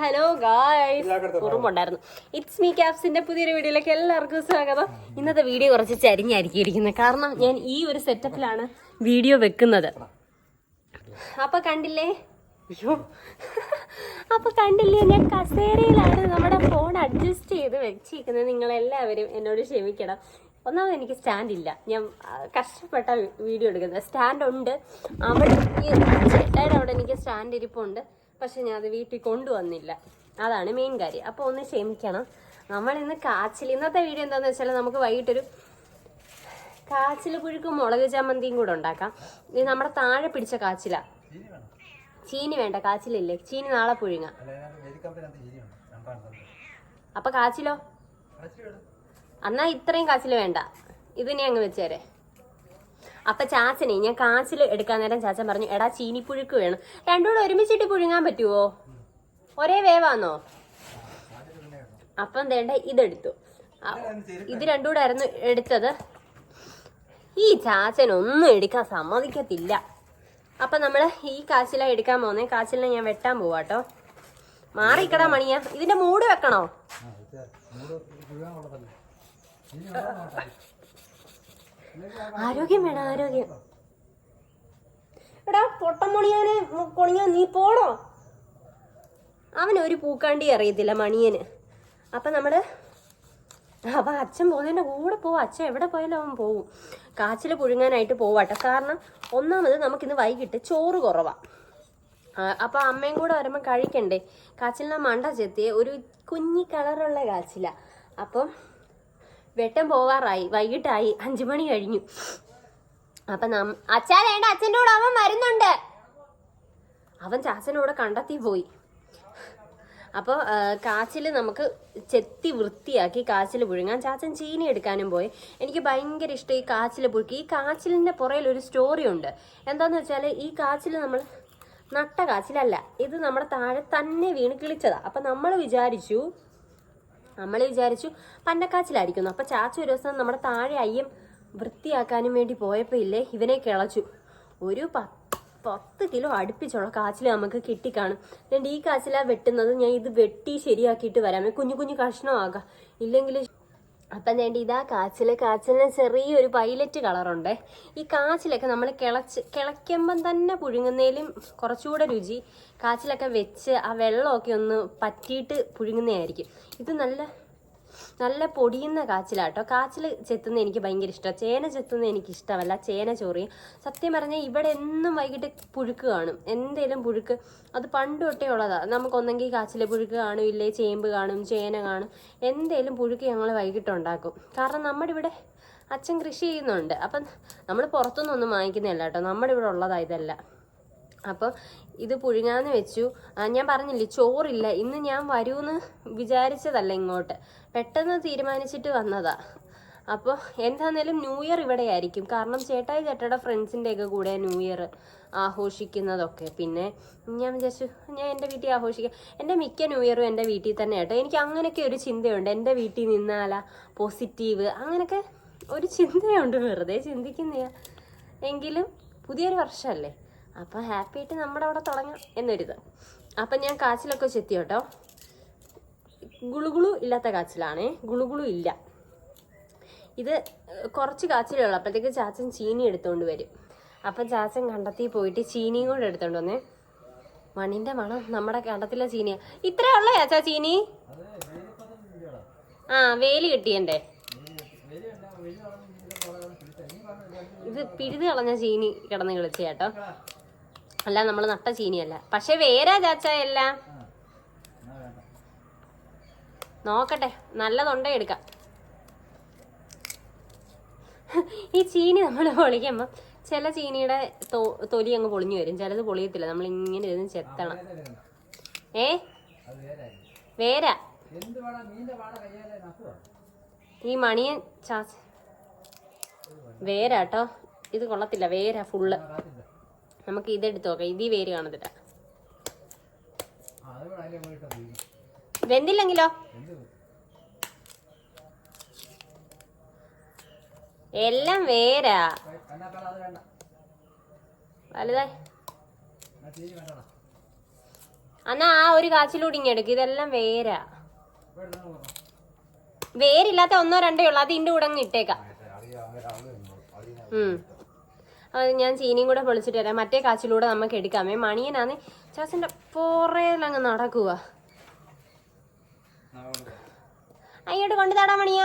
Hello guys. ഉറുമ്പുണ്ടായിരുന്നു it's me ക്യാപ്സിന്റെ പുതിയൊരു വീഡിയോയിലേക്ക് എല്ലാവർക്കും സ്വാഗതം. ഇന്നത്തെ വീഡിയോ കുറച്ച് ചരിഞ്ഞായിരിക്കും ഇരിക്കുന്നത് കാരണം ഞാൻ ഈ ഒരു സെറ്റപ്പിലാണ് വീഡിയോ വെക്കുന്നത്. അപ്പൊ കണ്ടില്ലേ? അയ്യോ. അപ്പൊ കണ്ടില്ലേ? ഞാൻ കസേരയിലാണ് നമ്മുടെ ഫോൺ അഡ്ജസ്റ്റ് ചെയ്ത് വെച്ചിരിക്കുന്നത്. നിങ്ങൾ എല്ലാവരും എന്നോട് ക്ഷമിക്കണം. ഒന്നാമത് എനിക്ക് സ്റ്റാൻഡ് ഇല്ല. ഞാൻ കഷ്ടപ്പെട്ട വീഡിയോ എടുക്കുന്നത്. സ്റ്റാൻഡ് ഉണ്ട്. അവിടെ ചേട്ടായുടെ അവിടെ എനിക്ക് സ്റ്റാൻഡ് ഇരിപ്പുണ്ട്. പക്ഷെ ഞാൻ അത് വീട്ടിൽ കൊണ്ടുവന്നില്ല. അതാണ് മെയിൻ കാര്യം. അപ്പോൾ ഒന്ന് ക്ഷമിക്കണം. നമ്മൾ ഇന്ന് കാച്ചിൽ ഇന്നത്തെ വീഡിയോ എന്താണെന്ന് വെച്ചാൽ നമുക്ക് വൈകിട്ടൊരു കാച്ചിൽ പുഴുക്കും മുളക് ചമ്മന്തിയും കൂടെ ഉണ്ടാക്കാം. ഇത് നമ്മുടെ താഴെ പിടിച്ച കാച്ചില. ചീനി വേണ്ട കാച്ചിലില്ലേ? ചീനി നാളെ പുഴുങ്ങ. അപ്പൊ കാച്ചിലോ? എന്നാ ഇത്രയും കാച്ചിൽ വേണ്ട. ഇതിനെ അങ്ങ് വെച്ചേരെ. അപ്പൊ ചാച്ചനെ ഞാൻ കാച്ചിൽ എടുക്കാൻ നേരം ചാച്ചൻ പറഞ്ഞു എടാ ചീനിപ്പുഴുക്ക് വേണം. രണ്ടുകൂടെ ഒരുമിച്ചിട്ട് പുഴുങ്ങാൻ പറ്റുവോ? ഒരേ വേവാന്നോ? അപ്പം വേണ്ട ഇതെടുത്തു. ഇത് രണ്ടുകൂടെ ആയിരുന്നു എടുത്തത്. ഈ ചാച്ചൻ ഒന്നും എടുക്കാൻ സമ്മതിക്കത്തില്ല. അപ്പൊ നമ്മൾ ഈ കാച്ചില എടുക്കാൻ പോന്നേ കാച്ചിലിനെ ഞാൻ വെട്ടാൻ പോവാട്ടോ മാറിക്കടാ മണിയാ. ഇതിന്റെ മൂട് വെക്കണോ? ആരോഗ്യം വേണം ആരോഗ്യം. എടാ പൊട്ടമണിയാനെ കൊണിയാ നീ പോടോ അവനൊരു പൂക്കാണ്ടി അറിയത്തില്ല മണിയന്. അപ്പൊ നമ്മൾ അപ്പൊ അച്ഛൻ പോകുന്നതിന്റെ കൂടെ പോവും. അച്ഛൻ എവിടെ പോയാലും അവൻ പോവും. കാച്ചിൽ പുഴുങ്ങാനായിട്ട് പോവാട്ടെ. കാരണം ഒന്നാമത് നമുക്കിന്ന് വൈകിട്ട് ചോറ് കുറവാ. ആ, അപ്പൊ അമ്മയും കൂടെ വരുമ്പോ കഴിക്കണ്ടേ? കാച്ചിലിനെ മണ്ട ചെത്തിയ. ഒരു കുഞ്ഞി കളറുള്ള കാച്ചില. അപ്പം വെട്ടം പോവാറായി വൈകിട്ടായി. അഞ്ചു മണി കഴിഞ്ഞു. അപ്പൊ നം അച്ഛാ വേണ്ട അച്ഛന്റെ കൂടെ അവൻ വരുന്നുണ്ട്. അവൻ ചാച്ചനോടെ കണ്ടെത്തി പോയി. അപ്പോൾ കാച്ചിൽ നമുക്ക് ചെത്തി വൃത്തിയാക്കി കാച്ചിൽ പുഴുങ്ങാൻ ചാച്ചൻ ചീനി എടുക്കാനും പോയി. എനിക്ക് ഭയങ്കര ഇഷ്ടം ഈ കാച്ചിൽ പുഴുക്കി. ഈ കാച്ചിലിന്റെ പുറയിൽ ഒരു സ്റ്റോറി ഉണ്ട്. എന്താന്ന് വെച്ചാൽ ഈ കാച്ചിൽ നമ്മൾ നട്ട കാച്ചിലല്ല. ഇത് നമ്മുടെ താഴെ തന്നെ വീണ് കിളിച്ചതാണ് അപ്പം നമ്മൾ വിചാരിച്ചു നമ്മൾ വിചാരിച്ചു പന്നക്കാച്ചിലായിരിക്കുന്നു. അപ്പം ചാച്ച ഒരു ദിവസം നമ്മുടെ താഴെ അയ്യം വൃത്തിയാക്കാനും വേണ്ടി പോയപ്പോൾ ഇല്ലേ ഇവനെ കിളച്ചു. ഒരു പത്ത് പത്ത് കിലോ അടുപ്പിച്ചുള്ള കാച്ചിൽ നമുക്ക് കിട്ടിക്കാണും. രണ്ട് ഈ കാച്ചിലാണ് വെട്ടുന്നത് ഞാൻ ഇത് വെട്ടി ശരിയാക്കിയിട്ട് വരാം. കുഞ്ഞു കുഞ്ഞു കഷ്ണമാകാം. ഇല്ലെങ്കിൽ അപ്പം വേണ്ടി ഇതാ കാച്ചിൽ കാച്ചിലിന് ചെറിയൊരു പൈലറ്റ് കളറുണ്ട് ഈ കാച്ചിലൊക്കെ നമ്മൾ കിളച്ച് കിളയ്ക്കുമ്പം തന്നെ പുഴുങ്ങുന്നതിലും കുറച്ചുകൂടെ രുചി. കാച്ചിലൊക്കെ വെച്ച് ആ വെള്ളമൊക്കെ ഒന്ന് പറ്റിയിട്ട് പുഴുങ്ങുന്നതായിരിക്കും. ഇത് നല്ല നല്ല പൊടിയുന്ന കാച്ചിലാട്ടോ. കാച്ചിൽ ചെത്തുന്ന എനിക്ക് ഭയങ്കര ഇഷ്ടമാണ് ചേന ചെത്തുന്ന എനിക്ക് ഇഷ്ടമല്ല ചേന ചോറിയും സത്യം പറഞ്ഞാൽ ഇവിടെ എന്നും വൈകിട്ട് പുഴുക്ക് കാണും. എന്തേലും പുഴുക്ക്. അത് പണ്ട് തൊട്ടേ ഉള്ളതാണ് നമുക്കൊന്നെങ്കിൽ കാച്ചിലെ പുഴുക്ക് കാണും ഇല്ലേ ചേമ്പ് കാണും ചേന കാണും. എന്തേലും പുഴുക്ക് ഞങ്ങൾ വൈകിട്ട് ഉണ്ടാക്കും. കാരണം നമ്മുടെ ഇവിടെ അച്ഛൻ കൃഷി ചെയ്യുന്നുണ്ട്. അപ്പം നമ്മൾ പുറത്തുനിന്നൊന്നും വാങ്ങിക്കുന്നതല്ല കേട്ടോ. നമ്മുടെ ഇവിടെ ഉള്ളതാണ് ഇതല്ല. അപ്പോൾ ഇത് പുഴുങ്ങാന്ന് വെച്ചു. ഞാൻ പറഞ്ഞില്ലേ ചോറില്ല. ഇന്ന് ഞാൻ വരൂന്ന് വിചാരിച്ചതല്ല ഇങ്ങോട്ട്. പെട്ടെന്ന് തീരുമാനിച്ചിട്ട് വന്നതാ. അപ്പോൾ എന്താന്നേലും ന്യൂ ഇയർ ഇവിടെ ആയിരിക്കും കാരണം ചേട്ടായി ചേട്ടയുടെ ഫ്രണ്ട്സിന്റെയൊക്കെ കൂടെ ന്യൂ ഇയർ ആഘോഷിക്കുന്നതൊക്കെ. പിന്നെ ഞാൻ വിചാരിച്ചു ഞാൻ എന്റെ വീട്ടിൽ ആഘോഷിക്കാം. എന്റെ മിക്ക ന്യൂ ഇയറും എന്റെ വീട്ടിൽ തന്നെ കേട്ടോ. എനിക്ക് അങ്ങനെയൊക്കെ ഒരു ചിന്തയുണ്ട്. എന്റെ വീട്ടിൽ നിന്നാലാ പോസിറ്റീവ്. അങ്ങനെയൊക്കെ ഒരു ചിന്തയുണ്ട്. വെറുതെ ചിന്തിക്കുന്നയാ എങ്കിലും പുതിയൊരു വർഷമല്ലേ അപ്പം ഹാപ്പി ആയിട്ട് നമ്മുടെ അവിടെ തുടങ്ങാം എന്നൊരിത്. അപ്പം ഞാൻ കാച്ചിലൊക്കെ ചെത്തി കേട്ടോ. ഗുളുഗുളു ഇല്ലാത്ത കാച്ചിലാണേ. ഗുളുഗുളു ഇല്ല. ഇത് കുറച്ച് കാച്ചിലേ ഉള്ളൂ. അപ്പോഴത്തേക്ക് ചാച്ചൻ ചീനി എടുത്തുകൊണ്ട് വരും. അപ്പം ചാച്ചൻ കണ്ടത്തിൽ പോയിട്ട് ചീനിയും കൂടെ എടുത്തുകൊണ്ട് വന്നേ. മണിന്റെ മണം നമ്മുടെ കണ്ടത്തിലെ ചീനിയാ. ഇത്രേ ഉള്ളേ ചാച്ചാ ചീനി? ആ വേലി കിട്ടിയണ്ടേ? ഇത് പിഴുത് കളഞ്ഞ ചീനി കിടന്ന് കളിച്ച കേട്ടോ അല്ല നമ്മൾ നട്ട ചീനിയല്ല. പക്ഷെ വേരാ ചാച്ച എല്ലാം. നോക്കട്ടെ നല്ലതുണ്ടേ എടുക്കാം. ഈ ചീനി നമ്മൾ പൊളിക്കുമ്പോൾ ചില ചീനിയുടെ തൊലി അങ്ങ് പൊളിഞ്ഞു വരും. ചിലത് പൊളിയത്തില്ല. നമ്മൾ ഇങ്ങനെ ഇരുന്ന് ചെത്തണം. ഏ? വേരാ? ഈ മണിയൻ ചാച്ച വേരാട്ടോ. ഇത് കൊള്ളത്തില്ല. വേരാ ഫുള്ള്. നമുക്ക് ഇതെടുത്ത് നോക്കാം. ഇതീ വേര് കാണത്തില്ല. വെന്തില്ലെങ്കിലോ? എല്ലാം വേരാ. വലുതായി. എന്നാ ആ ഒരു കാച്ചിലൂടെ ഇങ്ങെടുക്കും ഇതെല്ലാം വേരാ. വേരില്ലാത്ത ഒന്നോ രണ്ടേ ഉള്ളു. അത് ഇന്റെ കൂടെ അങ്ങ് ഇട്ടേക്കാം. ഉം. ഞാൻ ചീനിയും കൂടെ പൊളിച്ചിട്ട് തരാം മറ്റേ കാച്ചിലൂടെ നമുക്ക് എടുക്കാമേ മണിയനാന്ന്. ചാച്ചന്റെ പോറയിലങ്ങ് നടക്കുക അയ്യോട്ട് കൊണ്ടു താടാ മണിയ.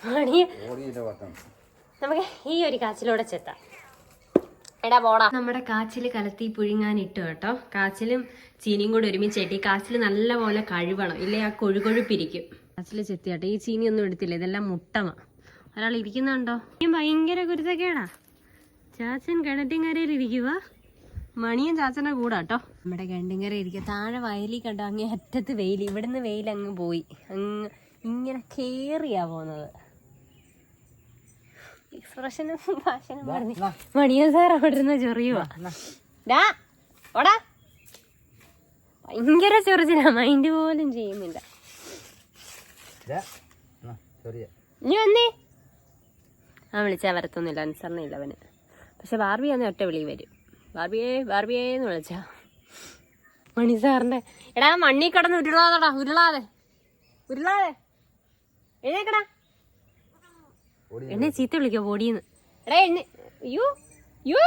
മണിയ നമുക്ക് ഈ ഒരു കാച്ചിലൂടെ ചെത്താം. എടാ പോടാ. നമ്മുടെ കാച്ചിൽ കലത്തി പുഴുങ്ങാൻ ഇട്ടു കേട്ടോ. കാച്ചിലും ചീനിയും കൂടെ ഒരുമിച്ചേട്ടി കാച്ചിൽ നല്ലപോലെ കഴുകണം ഇല്ലേ ആ കൊഴുകൊഴുപ്പിരിക്കും. കാച്ചിൽ ചെത്തിയാട്ടെ. ഈ ചീനി ഒന്നും എടുത്തില്ല. ഇതെല്ലാം മുട്ടമ ഒരാൾ ഇരിക്കുന്നുണ്ടോ? ഈ ഭയങ്കര കുരുത്തക്കേടാ. ചാച്ചൻ കിണറ്റിൻകരയിൽ ഇരിക്കുക മണിയും ചാച്ചന്റെ കൂടെ കേട്ടോ നമ്മുടെ കിണറ്റിൻകര ഇരിക്കുക. താഴെ വയലിൽ കണ്ടോ അങ്ങേ അറ്റത്ത് വെയിൽ. ഇവിടുന്ന് വെയിൽ അങ്ങ് പോയി. അങ്ങ് ഇങ്ങനെ കേറിയാ പോകുന്നത് എക്സ്പ്രഷനും ഭാഷനും പറഞ്ഞു മണിയൻ സാർ അവിടെ ഇരുന്ന് ചൊറിയുവാ ഡാ ഓടാ. ഭയങ്കര ചൊറിച്ചില്ല മൈൻഡ് പോലും ചെയ്യുന്നില്ല. ഇനി വന്നേ. ആ വിളിച്ചാൽ വരത്തൊന്നുമില്ല അനുസരണയില്ല അവന്. പക്ഷെ ബാർബി അന്ന് ഒറ്റ വിളി വരും. ബാർബിയേ ബാർബിയേ എന്ന് വിളിച്ചാ. മണി സാറിന്റെ എടാ മണ്ണി കിടന്ന് ഉരുളാതെടാ ഉരുളാതെ. ഉരുളാതെ. എഴുന്നേക്കടാ. എന്നെ ചീത്ത വിളിക്കോ ബോഡിന്ന് എടാ എന്നെ അയ്യോ അയ്യോ.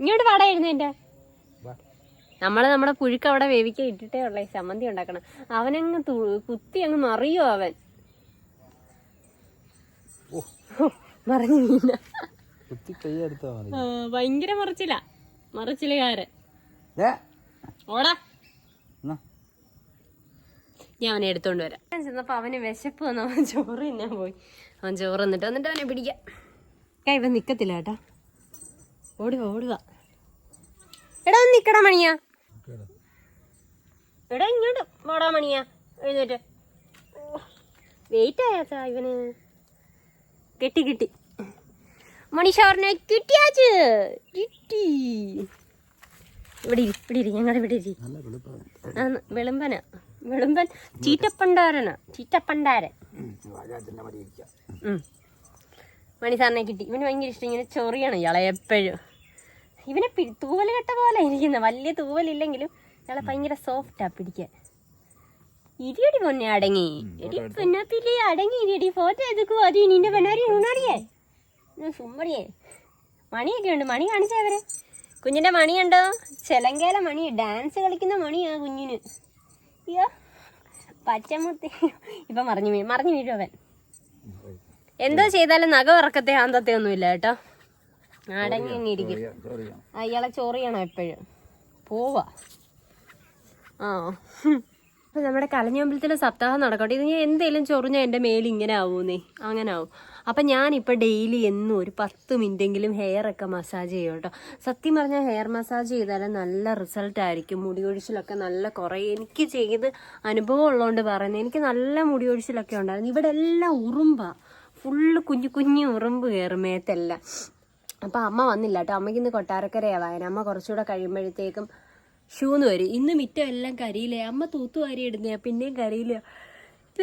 ഇങ്ങോട്ട് പാടാ എഴുന്നേന്റെ നമ്മൾ നമ്മുടെ പുഴുക്ക് അവിടെ വേവിക്കാൻ ഇട്ടിട്ടേ ഉള്ളേ ചമ്മന്തി ഉണ്ടാക്കണം. അവനങ്ങ് കുത്തി അങ്ങ് മറിയോ അവൻ. മറിഞ്ഞു വീണ ഭയങ്കര മറിച്ചില്ല മറിച്ചിലുകാരൻ ഓടാ. എന്നാ. ഞാൻ അവനെ എടുത്തോണ്ട് വരാം. ഞാൻ ചെന്നപ്പോ അവന് വിശപ്പ് വന്ന. അവൻ ചോറ് തിന്നാൻ പോയി. അവൻ ചോറ് എന്നിട്ട് എന്നിട്ട് അവനെ പിടിക്കാം. കൈ ഇവൻ നിക്കത്തില്ല കേട്ടാ. ഓടുക ഓടുക എടാ ഒന്ന് നിക്കടാ മണിയാ. എടാ ഇങ്ങോട്ട് ഓടാ മണിയാ. എഴുന്നേറ്റ്. വെയിറ്റ് ആയാച്ചാ ഇവന്? കിട്ടി കിട്ടി. പറഞ്ഞ കിട്ടിയാച്ച്. കിട്ടി. ഇവിടെ ഇരി ഇവിടെ ഇരി ഞങ്ങളുടെ ഇവിടെ ഇരി. വെളുമ്പന വെളുമ്പൻ ചീറ്റപ്പണ്ടാരനാ ചീറ്റപ്പണ്ടാരൻ. വാജാത്തിന്റെ മതി ഇരിക്കാം ഉം. മണി സാറിനെ കിട്ടി. ഇവന് ഭയങ്കര ഇഷ്ടം ഇങ്ങനെ ചൊറിയാണ് ഇയാളെ എപ്പോഴും. ഇവനെ തൂവൽ കെട്ട പോലെ ഇരിക്കുന്ന. വലിയ തൂവലില്ലെങ്കിലും ഇയാളെ ഭയങ്കര സോഫ്റ്റാ പിടിക്കാൻ. ഇരിയടി പൊന്നെ അടങ്ങി. എടി പെണ്ണാപ്പില്ലേ അടങ്ങി ഇരിയടി ഫോട്ടോ എടുക്കുവോ അത് നിന്റെ പെണ്ണാരി ഊണാടിയേ സുമ്മടിയേ മണിയൊക്കെ ഉണ്ട്. മണി കാണിച്ചവരെ കുഞ്ഞിന്റെ മണിയുണ്ടോ? ചെലങ്കേല മണി. ഡാൻസ് കളിക്കുന്ന മണിയാ കുഞ്ഞിന്. അയ്യോ പച്ചമുത്തി. ഇപ്പൊ മറിഞ്ഞു വീ മറിഞ്ഞു വീഴും അവൻ. എന്തോ ചെയ്താലും നഖം ഇറക്കത്തെ ആന്തത്തെ ഒന്നുമില്ല കേട്ടോ. അടങ്ങി ഇരിക്കും. അയാളെ ചോറിയണം എപ്പോഴും. പോവാ. ആ. അപ്പൊ നമ്മുടെ കലഞ്ഞമ്പലത്തിലെ സപ്താഹം നടക്കട്ടെ. ഇത് ഞാൻ എന്തേലും ചൊറിഞ്ഞ എന്റെ മേലിങ്ങനെ ഇങ്ങനെ ആവൂന്നേ. അങ്ങനെ ആവും. അപ്പം ഞാനിപ്പോൾ ഡെയിലി എന്നും ഒരു പത്ത് മിനിറ്റെങ്കിലും ഹെയർ ഒക്കെ മസാജ് ചെയ്യും കേട്ടോ. സത്യം പറഞ്ഞാൽ ഹെയർ മസാജ് ചെയ്താൽ നല്ല റിസൾട്ട് ആയിരിക്കും. മുടി ഒഴിച്ചിലൊക്കെ നല്ല കുറേ എനിക്ക് ചെയ്ത് അനുഭവം ഉള്ളതുകൊണ്ട് പറയുന്നത് എനിക്ക് നല്ല മുടി ഒഴിച്ചിലൊക്കെ ഉണ്ടായിരുന്നു. ഇവിടെ എല്ലാം ഉറുമ്പാ. ഫുള്ള് കുഞ്ഞു കുഞ്ഞു ഉറുമ്പ് കയറും മേത്തെല്ലാം. അപ്പം അമ്മ വന്നില്ല കേട്ടോ. അമ്മയ്ക്ക് ഇന്ന് കൊട്ടാരക്കരയാവായ അമ്മ കുറച്ചുകൂടെ കഴിയുമ്പോഴത്തേക്കും ഷൂന്ന് വരും. ഇന്ന് മിറ്റം എല്ലാം കരിയില്ലേ അമ്മ തൂത്തു തൂത്തുവാരി ഇടുന്നയാ. പിന്നെയും കരിയില്ല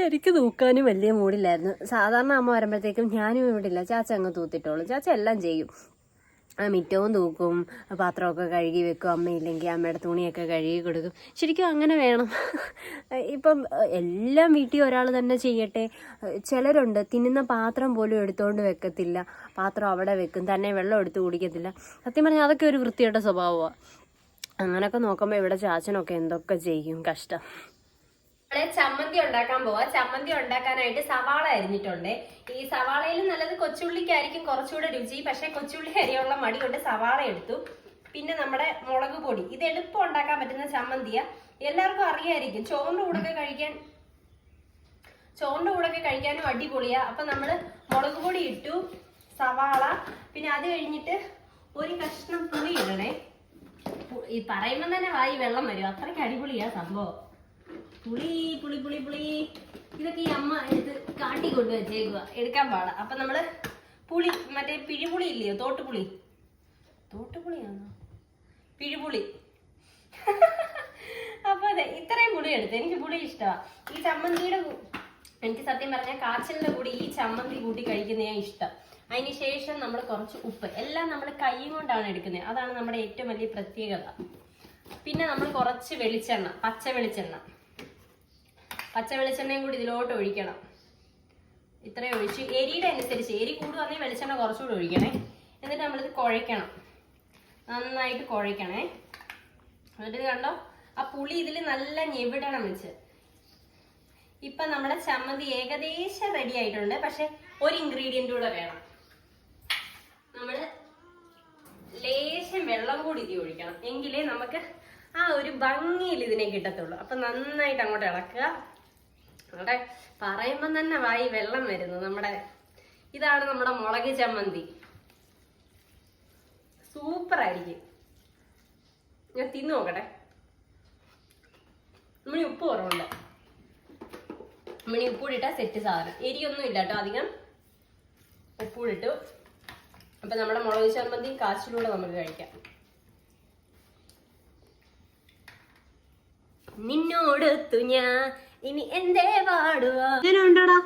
എനിക്ക് തൂക്കാനും വലിയ മൂടില്ലായിരുന്നു. സാധാരണ അമ്മ വരുമ്പോഴത്തേക്കും ഞാനും ഇവിടെ ഇല്ല. ചാച്ച അങ്ങ് തൂത്തിട്ടോളും. ചാച്ച എല്ലാം ചെയ്യും. ആ മിറ്റവും തൂക്കും. പാത്രമൊക്കെ കഴുകി വെക്കും. അമ്മയില്ലെങ്കിൽ അമ്മയുടെ തുണിയൊക്കെ കഴുകി കൊടുക്കും. ശരിക്കും അങ്ങനെ വേണം. ഇപ്പം എല്ലാം വീട്ടിൽ ഒരാൾ തന്നെ ചെയ്യട്ടെ. ചിലരുണ്ട് തിന്നുന്ന പാത്രം പോലും എടുത്തുകൊണ്ട് വെക്കത്തില്ല. പാത്രം അവിടെ വെക്കും. തന്നെ വെള്ളം എടുത്ത് കുടിക്കത്തില്ല. സത്യം പറഞ്ഞാൽ അതൊക്കെ ഒരു വൃത്തിയുടെ സ്വഭാവമാണ് അങ്ങനൊക്കെ നോക്കുമ്പോൾ ഇവിടെ ചാച്ചനൊക്കെ എന്തൊക്കെ ചെയ്യും കഷ്ടം. ചമ്മന്തി ഉണ്ടാക്കാൻ പോവാ. ചമ്മന്തി ഉണ്ടാക്കാനായിട്ട് സവാള അരിഞ്ഞിട്ടുണ്ട്. ഈ സവാളയിൽ നല്ലത് കൊച്ചുള്ളിക്കായിരിക്കും കുറച്ചുകൂടെ രുചി. പക്ഷെ കൊച്ചുള്ളി അരിയുള്ള മടി കൊണ്ട് സവാള എടുത്തു. പിന്നെ നമ്മുടെ മുളക് പൊടി. ഇത് എളുപ്പം ഉണ്ടാക്കാൻ പറ്റുന്ന ചമ്മന്തിയ. എല്ലാവർക്കും അറിയായിരിക്കും. ചോറിന്റെ കൂടെ കഴിക്കാൻ ചോറിന്റെ കൂടെ കഴിക്കാനും അടിപൊളിയാ. അപ്പൊ നമ്മൾ മുളക് പൊടി ഇട്ടു സവാള. പിന്നെ അത് കഴിഞ്ഞിട്ട് ഒരു കഷ്ണം പുളി ഇടണേ. ഈ പറയുമ്പോൾ തന്നെ വായി വെള്ളം വരും. അത്രയ്ക്ക് അടിപൊളിയാ സംഭവം. പുളി പുളി പുളി പുളി. ഇതൊക്കെ ഈ അമ്മ എടുത്ത് കാട്ടി കൊണ്ട് വെച്ചേക്കുക എടുക്കാൻ പാടാ. അപ്പൊ നമ്മൾ പുളി മറ്റേ പിഴിപുളി ഇല്ലയോ തോട്ടുപുളി? തോട്ടുപുളിയാണോ പിഴിപുളി. അപ്പൊ അതെ ഇത്രയും പുളി എടുത്ത്. എനിക്ക് പുളി ഇഷ്ടമാണ് ഈ ചമ്മന്തിയുടെ എനിക്ക് സത്യം പറഞ്ഞാൽ കാച്ചലിന്റെ കൂടി ഈ ചമ്മന്തി കൂട്ടി കഴിക്കുന്നതാണ് ഇഷ്ടം. അതിന് ശേഷം നമ്മൾ കുറച്ച് ഉപ്പ്. എല്ലാം നമ്മൾ കൈ കൊണ്ടാണ് എടുക്കുന്നത്. അതാണ് നമ്മുടെ ഏറ്റവും വലിയ പ്രത്യേകത. പിന്നെ നമ്മൾ കുറച്ച് വെളിച്ചെണ്ണ പച്ച വെളിച്ചെണ്ണ. പച്ച വെളിച്ചെണ്ണയും കൂടി ഇതിലോട്ട് ഒഴിക്കണം. ഇത്രയും ഒഴിച്ച് എരിയുടെ അനുസരിച്ച് എരി കൂടുവാണെങ്കിൽ വെളിച്ചെണ്ണ കുറച്ചുകൂടി ഒഴിക്കണേ. എന്നിട്ട് നമ്മളിത് കുഴയ്ക്കണം. നന്നായിട്ട് കുഴയ്ക്കണേ. എന്നിട്ട് കണ്ടോ? ആ പുളി ഇതിൽ നല്ല ഞെവിടണം വെച്ച്. ഇപ്പൊ നമ്മുടെ ചമ്മന്തി ഏകദേശം റെഡി ആയിട്ടുണ്ട്. പക്ഷെ ഒരു ഇൻഗ്രീഡിയന്റ് കൂടെ വേണം. നമ്മൾ ലേശം വെള്ളം കൂടി ഇതിൽ ഒഴിക്കണം. എങ്കിലേ നമുക്ക് ആ ഒരു ഭംഗിയിൽ ഇതിനെ കിട്ടത്തുള്ളൂ. അപ്പൊ നന്നായിട്ട് അങ്ങോട്ട് ഇളക്കുക. അവിടെ പറയുമ്പം തന്നെ വായി വെള്ളം വരുന്നു. നമ്മുടെ ഇതാണ് നമ്മുടെ മുളക് ചമ്മന്തി. സൂപ്പർ ആയിരിക്കും. ഞാൻ തിന്നു നോക്കട്ടെ. നമ്മൾ ഉപ്പ് കുറവുണ്ട്. നമ്മൾ ഉപ്പൂടിട്ടാ സെറ്റ് സാധനം. എരിയൊന്നും ഇല്ല കേട്ടോ അധികം. ഉപ്പൂടിട്ടു അപ്പൊ നമ്മുടെ മുളക് ചമ്മന്തി കാച്ചിലൂടെ നമുക്ക് കഴിക്കാം. നിന്നോടൊത്തു ഞാൻ ഇനി എന്തേ പാടുക? ഉണ്ടോടാ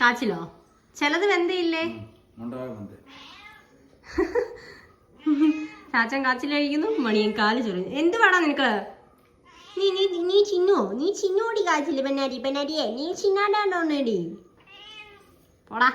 കാച്ചിലോ? ചിലത് വെന്തയില്ലേ? ചാച്ചൻ കാച്ചിൽ കഴിക്കുന്നു മണിയൻ കാൽ ചൊറിയുന്നു. എന്ത് പാടാ നിനക്ക്? നീ നീ നീ ചിന്നോ? നീ ചിന്നോടി കാച്ചിൽ പെന്നാരി പെന്നാരിയെ നീ ചിന്നാണ്ടാണ്ടോന്നേടി പോടാ.